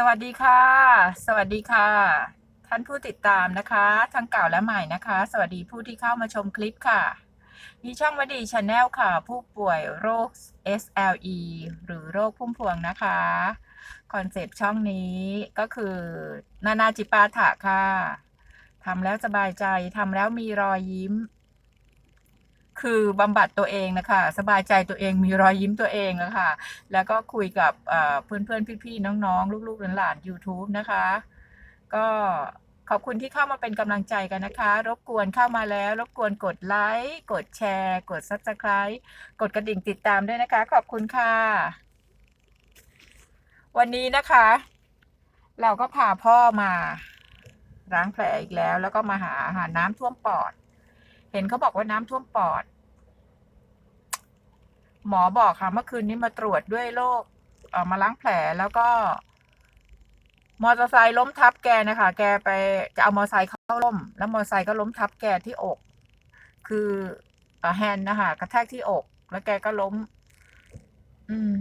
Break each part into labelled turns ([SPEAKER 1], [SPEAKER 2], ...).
[SPEAKER 1] สวัสดีค่ะ สวัสดีค่ะ ท่านผู้ติดตามนะคะ ทั้งเก่าและใหม่นะคะ สวัสดีผู้ที่เข้ามาชมคลิปค่ะนี่ช่องวดีชาแนลค่ะ ผู้ป่วยโรค SLE หรือโรคพุ่มพวงนะคะ คอนเซปต์ช่องนี้ก็คือ นานาจิปาถะค่ะทำแล้วสบายใจทำแล้วมีรอยยิ้ม คือบำบัดตัวเองนะคะ สบายใจตัวเองมีรอยยิ้มตัวเองอะค่ะแล้วก็คุยกับเพื่อนเพื่อนๆพี่ๆน้องๆ ลูกๆหลานๆ YouTube นะคะ ก็ขอบคุณที่เข้ามาเป็นกำลังใจกันนะคะ รบกวนเข้ามาแล้ว รบกวนกดไลค์กดแชร์ กด Subscribe กดกระดิ่งติดตามด้วยนะคะ ขอบคุณค่ะ วันนี้นะคะ เราก็พาพ่อมาล้างแผลอีกแล้ว แล้วก็มาหาหาน้ำท่วมปอด ห็นเขาบอกว่าน้ำท่วมปอด หมอบอกค่ะ เมื่อคืนนี้มาตรวจด้วยโรคเอ่อมาล้างแผลแล้วก็ มอเตอร์ไซค์ล้มทับแกนะคะ แกไปจะเอามอเตอร์ไซค์เข้าล้มแล้วมอเตอร์ไซค์ก็ล้มทับแกที่อก คือเอแฮนด์นะคะกระแทกที่อก แล้วแกก็ล้ม อืม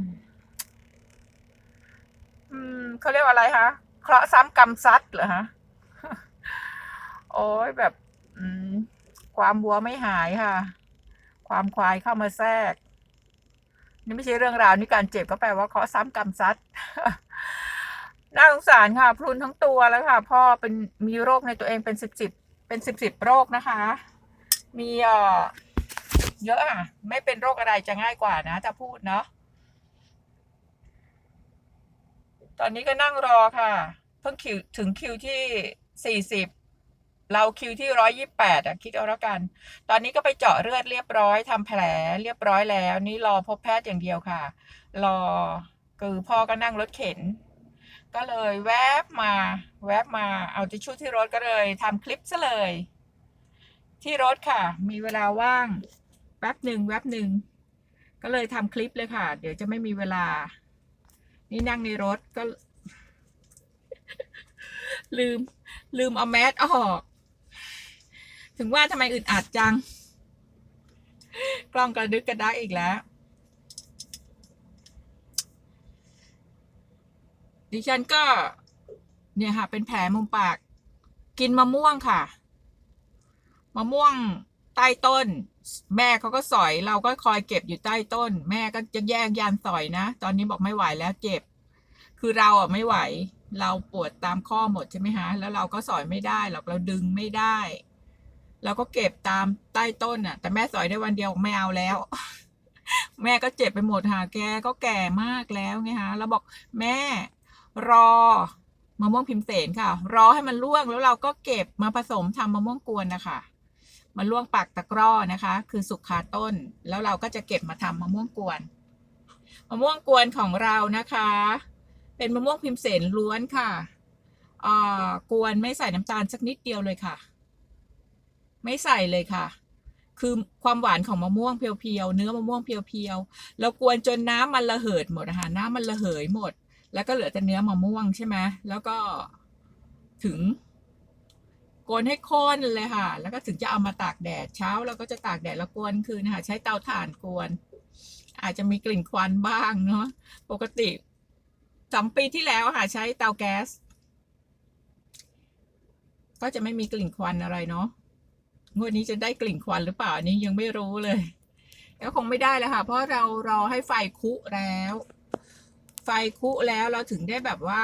[SPEAKER 1] อืมเขาเรียกอะไรคะเคราะห์ซ้ำกรรมซัดเหรอฮะ โอ้ยแบบ อืม ความวัวไม่หายค่ะ ความควายเข้ามาแทรก นี่ไม่ใช่เรื่องราวนี่การเจ็บก็แปลว่าเคาะซ้ำกรรมซัดน่าสงสารค่ะพรุนทั้งตัวแล้วค่ะ พ่อเป็นมีโรคในตัวเองเป็นสิบสิบเป็นสิบสิบโรคนะคะ มีเอ่อเยอะอะ ไม่เป็นโรคอะไรจะง่ายกว่านะถ้าพูดเนาะตอนนี้ก็นั่งรอค่ะ เพิ่งคิวถึงคิวที่สี่สิบ เราคิวที่ร้อยยี่แปดอะคิดเอาแล้วกัน ตอนนี้ก็ไปเจาะเลือดเรียบร้อยทำแผลเรียบร้อยแล้ว นี่รอพบแพทย์อย่างเดียวค่ะ รอคือพ่อก็นั่งรถเข็น ก็เลยแวบมา แวบมาเอาทิชชู่ที่รถก็เลยทำคลิปซะเลย ที่รถค่ะ มีเวลาว่างแป๊บหนึ่งแวบหนึ่งก็เลยทำคลิปเลยค่ะ เดี๋ยวจะไม่มีเวลา นี่นั่งในรถก็ลืมลืมเอาแมสออก ถึงว่าทำไมอึดอัดจัง กล้องกระดึกกระดักอีกแล้ว ดิฉันก็ เนี่ยค่ะ เป็นแผลมุมปาก กินมะม่วงค่ะ มะม่วงใต้ต้น แม่เขาก็สอย เราก็คอยเก็บอยู่ใต้ต้น แม่ก็จะแย่งยานสอยนะ ตอนนี้บอกไม่ไหวแล้วเจ็บ คือเราอะไม่ไหว เราปวดตามข้อหมดใช่ไหมฮะ แล้วเราก็สอยไม่ได้หรอกเราดึงไม่ได้ เราก็เก็บตามใต้ต้นอะ แต่แม่สอยได้วันเดียวไม่เอาแล้ว แม่ก็เจ็บไปหมดค่ะแกก็แก่มากแล้วไงฮะเราบอกแม่รอมะม่วงพิมเสนค่ะ รอให้มันร่วงแล้วเราก็เก็บมาผสมทำมะม่วงกวนนะคะมันร่วงปากตะกร้อนะคะ คือสุกคาต้น แล้วเราก็จะเก็บมาทำมะม่วงกวนมะม่วงกวนของเรานะคะ เป็นมะม่วงพิมเสนล้วนค่ะอ่อกวนไม่ใส่น้ำตาลสักนิดเดียวเลยค่ะ ไม่ใส่เลยค่ะ คือความหวานของมะม่วงเพียวๆ เนื้อมะม่วงเพียวๆแล้วกวนจนน้ำมันระเหิดหมดนะคะน้ำมันระเหยหมด แล้วก็เหลือแต่เนื้อมะม่วงใช่ไหมแล้วก็ถึงกวนให้ข้นเลยค่ะ แล้วก็ถึงจะเอามาตากแดดเช้าเราก็จะตากแดดแล้วกวนคืนนะคะใช้เตาถ่านกวน อาจจะมีกลิ่นควันบ้างเนาะ ปกติสองปีที่แล้วค่ะ ใช้เตาแก๊ส ก็จะไม่มีกลิ่นควันอะไรเนาะ งวดนี้จะได้กลิ่นควันหรือเปล่าอันนี้ยังไม่รู้เลยก็คงไม่ได้แล้วค่ะ เพราะเรารอให้ไฟคุแล้ว ไฟคุแล้วเราถึงได้แบบว่า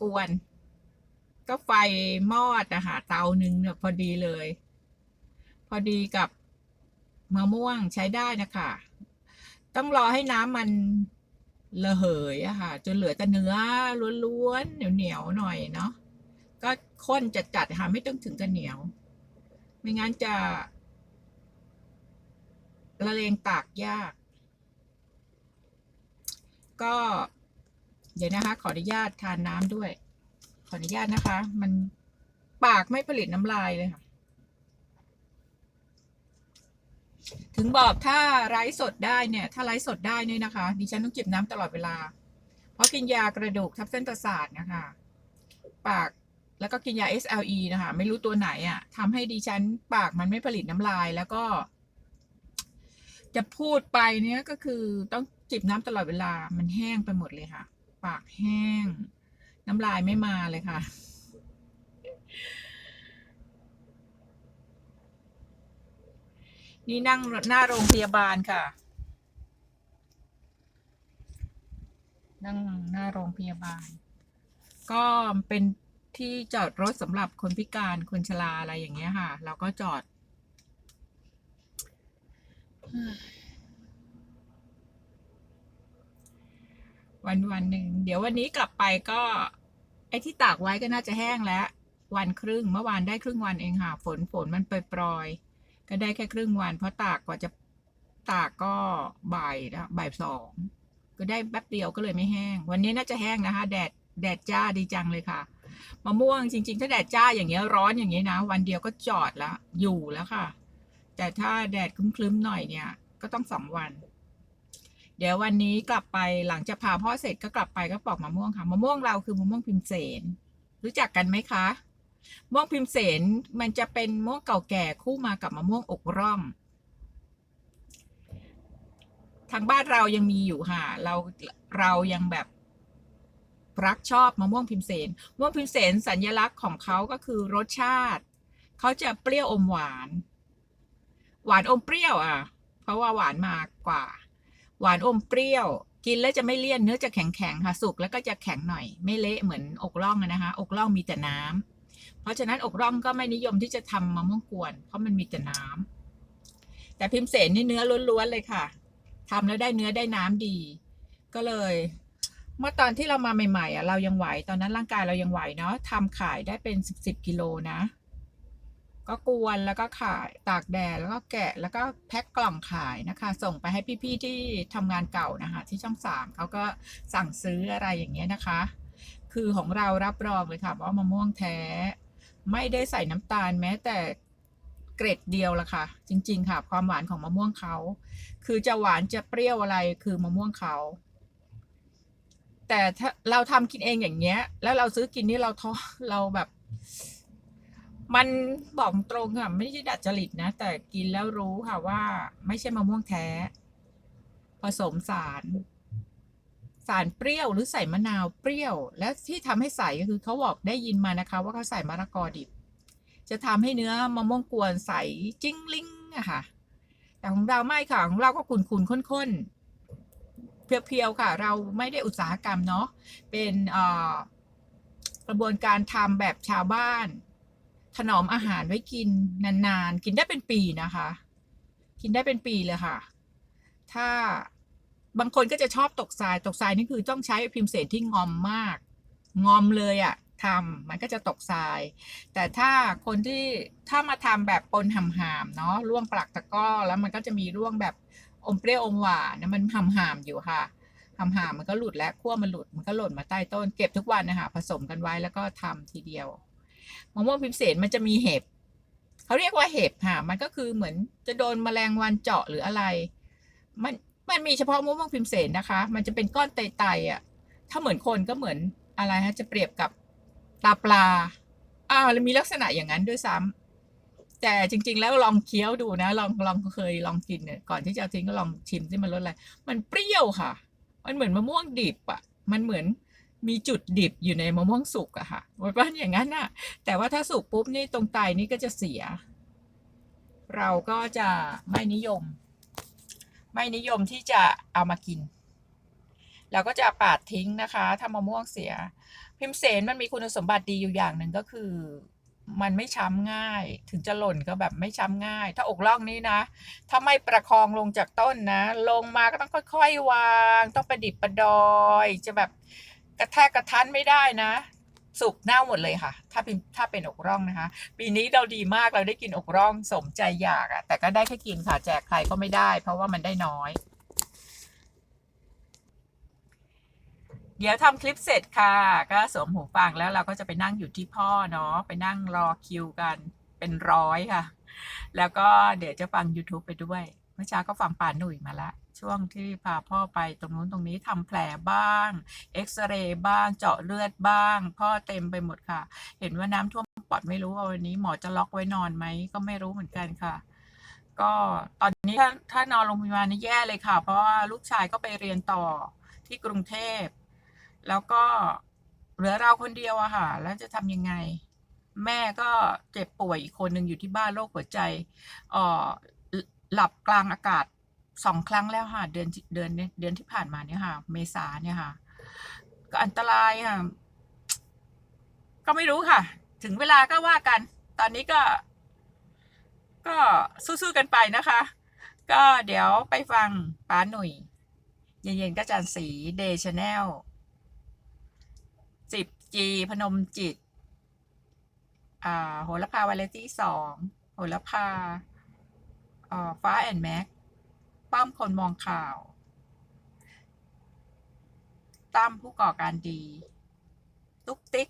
[SPEAKER 1] กวน ก็ไฟมอดนะคะเตาหนึ่งเนี่ยพอดีเลย พอดีกับมะม่วงใช้ได้นะคะ ต้องรอให้น้ำมันระเหยอะค่ะ จนเหลือแต่เนื้อล้วนๆเหนียวๆหน่อยเนาะ ก็ข้นจัดๆค่ะไม่ต้องถึงกับเหนียว ไม่งั้นจะ ละเลงตากยาก ก็ เดี๋ยวนะคะ ขออนุญาตทานน้ำด้วย ขออนุญาตนะคะ มันปากไม่ผลิตน้ำลายเลยค่ะ ถึงบอกถ้าไร้สดได้เนี่ย ถ้าไร้สดได้เนี่ยนะคะ ดิฉันต้องจิบน้ำตลอดเวลา เพราะกินยากระดูกทับเส้นประสาทนะคะ ปาก แล้วก็กินยา SLE นะคะ ไม่รู้ตัวไหนอะ่ะทำให้ดิฉันปากมันไม่ผลิตน้ำลายแล้วก็ จะพูดไปเนี่ยก็คือต้องจิบน้ำตลอดเวลา มันแห้งไปหมดเลยค่ะ ปากแห้ง น้ำลายไม่มาเลยค่ะ นี่นั่งหน้าโรงพยาบาลค่ะ นั่งหน้าโรงพยาบาล ก็เป็น ที่จอดรถสำหรับคนพิการคนชราอะไรอย่างเงี้ยค่ะ เราก็จอด วันวันหนึ่งเดี๋ยววันนี้กลับไปก็ ไอ้ที่ตากไว้ก็น่าจะแห้งแล้ว วันครึ่งเมื่อวานได้ครึ่งวันเองค่ะ ฝนฝนมันปรอยก็ได้แค่ครึ่งวัน เพราะตากกว่าจะตากก็บ่ายนะบ่ายสองก็ได้แป๊บเดียวก็เลยไม่แห้ง วันนี้น่าจะแห้งนะคะ แดดแดดจ้าดีจังเลยค่ะ มะม่วงจริงๆ ถ้าแดดจ้าอย่างเงี้ยร้อนอย่างเงี้ยนะ วันเดียวก็จอดแล้วอยู่แล้วค่ะ แต่ถ้าแดดครึ้มๆหน่อยเนี่ย ก็ต้องสองวัน เดี๋ยววันนี้กลับไปหลังจากผ่าพ่อเสร็จก็กลับไปก็ปอกมะม่วงค่ะมะม่วงเราคือมะม่วงพิมเสนรู้จักกันไหมคะมะม่วงพิมเสนมันจะเป็นมะม่วงเก่าแก่คู่มากับมะม่วงอกร่องทางบ้านเรายังมีอยู่ค่ะ เราเรายังแบบ รักชอบมะม่วงพิมเสนมะม่วงพิมเสนสัญลักษณ์ของเขาก็คือรสชาติ เขาจะเปรี้ยวอมหวาน หวานอมเปรี้ยวอะ เพราะว่าหวานมากกว่า หวานอมเปรี้ยว กินแล้วจะไม่เลี่ยนเนื้อจะแข็งแข็งๆค่ะสุกแล้วก็จะแข็งหน่อย ไม่เละเหมือนอกร่องนะคะ อกร่องมีแต่น้ำเพราะฉะนั้นอกร่องก็ไม่นิยมที่จะทำมะม่วงกวน เพราะมันมีแต่น้ำแต่พิมเสนนี่เนื้อล้วนๆเลยค่ะทำแล้วได้เนื้อได้น้ำดี ก็เลย เมื่อตอนที่เรามาใหม่ๆอะเรายังไหวตอนนั้นร่างกายเรายังไหวเนาะทำขายได้เป็นสิบสิบกิโลนะ ก็กวนแล้วก็ขายตากแดดแล้วก็แกะแล้วก็แพ็คกล่องขายนะคะ ส่งไปให้พี่ๆที่ทำงานเก่านะคะ ที่ช่องสามเขาก็สั่งซื้ออะไรอย่างเงี้ยนะคะ คือของเรารับรองเลยค่ะว่ามะม่วงแท้ ไม่ได้ใส่น้ำตาลแม้แต่เกรดเดียวละค่ะ จริง ๆ ค่ะ ความหวานของมะม่วงเขา คือจะหวานจะเปรี้ยวอะไรคือมะม่วงเขา แต่ถ้าเราทำกินเองอย่างเงี้ย แล้วเราซื้อกินนี่เราท้อเราแบบ มันบอกตรงค่ะไม่ใช่ดัดจริตนะ แต่กินแล้วรู้ค่ะว่า ไม่ใช่มะม่วงแท้ ผสมสาร สารเปรี้ยวหรือใส่มะนาวเปรี้ยว และที่ทำให้ใส่ก็คือเขาบอกได้ยินมานะคะ ว่าเขาใส่มะละกอดิบ จะทำให้เนื้อมะม่วงกวนใสจิ้งลิงอะค่ะแต่ของเราไม่ค่ะของเราก็ขุนๆข้นๆ เพียวๆค่ะ เราไม่ได้อุตสาหกรรมเนาะเป็นกระบวนการทำแบบชาวบ้าน ถนอมอาหารไว้กินนานๆ กินได้เป็นปีนะคะ กินได้เป็นปีเลยค่ะ ถ้าบางคนก็จะชอบตกทรายตกทรายนี่คือต้องใช้พิมพ์เสนที่งอมมาก งอมเลยอะทำมันก็จะตกทราย แต่ถ้าคนที่ถ้ามาทำแบบปนหำๆเนาะร่วงปลักตะก้อแล้วมันก็จะมีร่วงแบบ อมเปรี้ยวอมหวานนะมันหำๆอยู่ค่ะหำๆมันก็หลุดแล้วขั้วมันหลุดมันก็หล่นมาใต้ต้น เก็บทุกวันนะคะผสมกันไว้แล้วก็ทำทีเดียวมะม่วงพิมเสนมันจะมีเห็บเขาเรียกว่าเห็บค่ะ มันก็คือเหมือนจะโดนแมลงวันเจาะหรืออะไร มันมันมีเฉพาะมะม่วงพิมเสนนะคะ มันจะเป็นก้อนไตๆอะ ถ้าเหมือนคนก็เหมือนอะไรฮะจะเปรียบกับตาปลาอ่าแล้วมีลักษณะอย่างนั้นด้วยซ้ำ แต่จริง ๆ แล้วลองเคี้ยวดูนะ ลองลองเคยลองกินเนี่ยก่อนที่จะทิ้งก็ลองชิมที่มันรสอะไรมันเปรี้ยวค่ะ มันเหมือนมะม่วงดิบอะมันเหมือนมีจุดดิบอยู่ในมะม่วงสุกอะค่ะว่าว่าอย่างนั้นน่ะแต่ว่าถ้าสุกปุ๊บนี่ตรงไตนี่ก็จะเสีย เราก็จะไม่นิยม ไม่นิยมที่จะเอามากิน เราก็จะปาดทิ้งนะคะ ถ้ามะม่วงเสีย พิมเสนมันมีคุณสมบัติดีอยู่อย่างหนึ่งก็คือ มันไม่ช้ำง่าย ถึงจะหล่นก็แบบไม่ช้ำง่าย ถ้าอกล่องนี้นะ ถ้าไม่ประคองลงจากต้นนะ ลงมาก็ต้องค่อยๆวาง ต้องประดิบประดอย จะแบบกระแทกกระทันไม่ได้นะ สุกเน่าหมดเลยค่ะ ถ้าเป็นถ้าเป็นอกร่องนะคะ ปีนี้เราดีมากเราได้กินอกร่องสมใจอยากอะแต่ก็ได้แค่กินค่ะแจกใครก็ไม่ได้ เพราะว่ามันได้น้อย เดี๋ยวทำคลิปเสร็จค่ะ ก็สวมหูฟังแล้วเราก็จะไปนั่งอยู่ที่พ่อเนาะไปนั่งรอคิวกันเป็นร้อยค่ะ แล้วก็เดี๋ยวจะฟัง YouTube ไปด้วย เมื่อเช้าก็ฟังป่าหนุ่ยมาละช่วงที่พาพ่อไปตรงนู้นตรงนี้ทำแผลบ้าง เอ็กซเรย์บ้างเจาะเลือดบ้าง พ่อเต็มไปหมดค่ะ เห็นว่าน้ำท่วมปอดไม่รู้ว่าวันนี้หมอจะล็อกไว้นอนไหมก็ไม่รู้เหมือนกันค่ะ ก็ตอนนี้ถ้าถ้านอนโรงพยาบาลนี่แย่เลยค่ะ เพราะว่าลูกชายก็ไปเรียนต่อที่กรุงเทพ แล้วก็เหลือเราคนเดียวอะค่ะ แล้วจะทำยังไง แม่ก็เจ็บป่วยอีกคนหนึ่งอยู่ที่บ้านโรคหัวใจอ่อหลับกลางอากาศสองครั้งแล้วค่ะ เดือนเดือนเดือนที่ผ่านมาเนี่ยค่ะ เมษาเนี่ยค่ะ ก็อันตรายค่ะ ก็ไม่รู้ค่ะ ถึงเวลาก็ว่ากัน ตอนนี้ก็ ก็สู้ๆกันไปนะคะ ก็เดี๋ยวไปฟังป้าหนุ่ย เย็นๆก็จันสีเดย์ชาแนล สิบจีพนมจิต อ่า โหระพาวาเลตี้สองโหระพาอ่อฟ้าแอนแม็กป้อมคนมองข่าว ตั้มผู้ก่อการดี ตุ๊กติ๊ก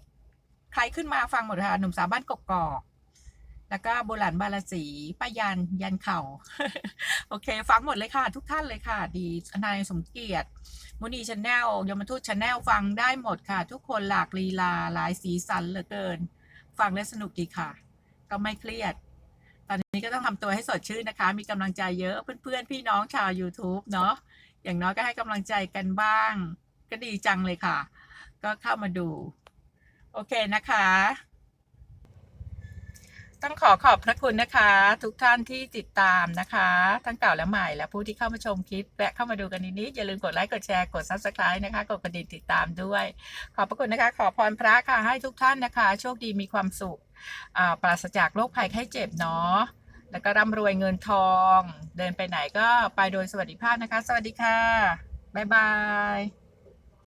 [SPEAKER 1] ใครขึ้นมาฟังหมดค่ะ หนุ่มสาวบ้านกกอก แล้วก็โบราณบาลสีป้ายันยันเข่า โอเค ฟังหมดเลยค่ะ ทุกท่านเลยค่ะ ดีนายสมเกียรติมุนีชาแนลยมทูตชาแนลฟังได้หมดค่ะ ทุกคนหลากลีลาหลายสีสันเหลือเกิน ฟังและสนุกดีค่ะ ก็ไม่เครียด ตอนนี้ก็ต้องทำตัวให้สดชื่นนะคะ มีกำลังใจเยอะเพื่อนๆ พี่น้องชาว YouTube เนาะอย่างน้อยก็ให้กำลังใจกันบ้าง ก็ดีจังเลยค่ะ ก็เข้ามาดู โอเคนะคะ ต้องขอขอบพระคุณนะคะ ทุกท่านที่ติดตามนะคะ ทั้งเก่าและใหม่ และผู้ที่เข้ามาชมคลิปและเข้ามาดูกันนิดๆอย่าลืมกดไลค์กดแชร์กด subscribe นะคะ กดกระดิ่งติดตามด้วย ขอบพระคุณนะคะ ขอพรพระค่ะให้ทุกท่านนะคะ โชคดีมีความสุขอ่าปราศจากโรคภัยไข้เจ็บเนาะแล้วก็ร่ำรวยเงินทอง เดินไปไหนก็ไปโดยสวัสดิภาพนะคะ สวัสดีค่ะบ๊ายบาย